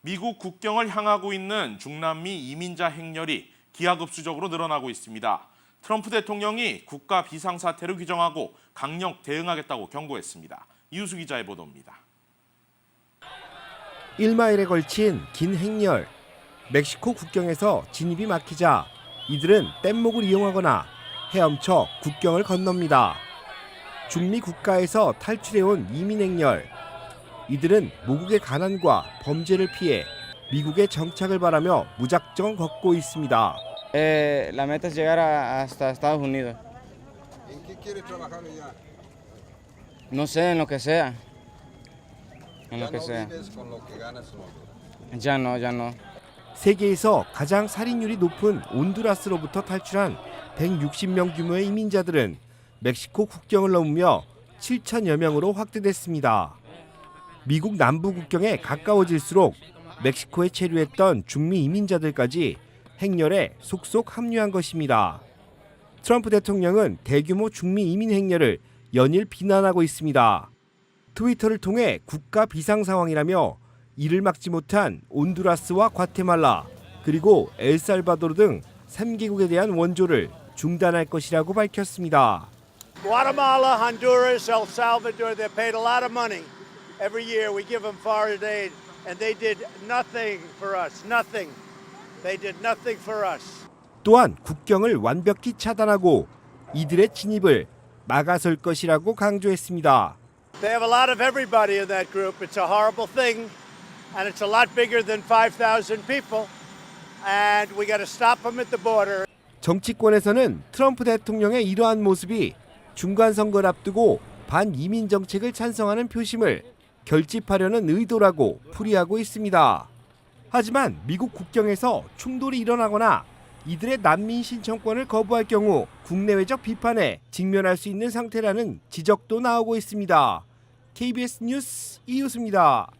미국 국경을 향하고 있는 중남미 이민자 행렬이 기하급수적으로 늘어나고 있습니다. 트럼프 대통령이 국가 비상사태로 규정하고 강력 대응하겠다고 경고했습니다. 이우수 기자의 보도입니다. 1마일에 걸친 긴 행렬. 멕시코 국경에서 진입이 막히자 이들은 뗏목을 이용하거나 헤엄쳐 국경을 건넙니다. 중미 국가에서 탈출해온 이민 행렬. 이들은 모국의 가난과 범죄를 피해 미국의 정착을 바라며 무작정 걷고 있습니다. Eh, la meta es llegar a- hasta Estados Unidos. ¿En qué quieres trabajar allá? No sé, en lo que sea. En lo que sea. Ya no, ya no. 세계에서 가장 살인율이 높은 온두라스로부터 탈출한 160명 규모의 이민자들은 멕시코 국경을 넘으며 7천여 명으로 확대됐습니다. 미국 남부 국경에 가까워질수록 멕시코에 체류했던 중미 이민자들까지 행렬에 속속 합류한 것입니다. 트럼프 대통령은 대규모 중미 이민 행렬을 연일 비난하고 있습니다. 트위터를 통해 국가 비상 상황이라며 이를 막지 못한 온두라스와 과테말라 그리고 엘살바도르 등 3개국에 대한 원조를 중단할 것이라고 밝혔습니다. Guatemala, Honduras, El Salvador, they're paid a lot of money. Every year we give them foreign aid, and they did nothing for us. Nothing. They did nothing for us. 또한 국경을 완벽히 차단하고 이들의 진입을 막아설 것이라고 강조했습니다. They have a lot of everybody in that group. It's a horrible thing, and it's a lot bigger than 5,000 people. And we got to stop them at the border. 정치권에서는 트럼프 대통령의 이러한 모습이 중간 선거를 앞두고 반이민 정책을 찬성하는 표심을 결집하려는 의도라고 풀이하고 있습니다. 하지만 미국 국경에서 충돌이 일어나거나 이들의 난민 신청권을 거부할 경우 국내외적 비판에 직면할 수 있는 상태라는 지적도 나오고 있습니다. KBS 뉴스 이웃입니다.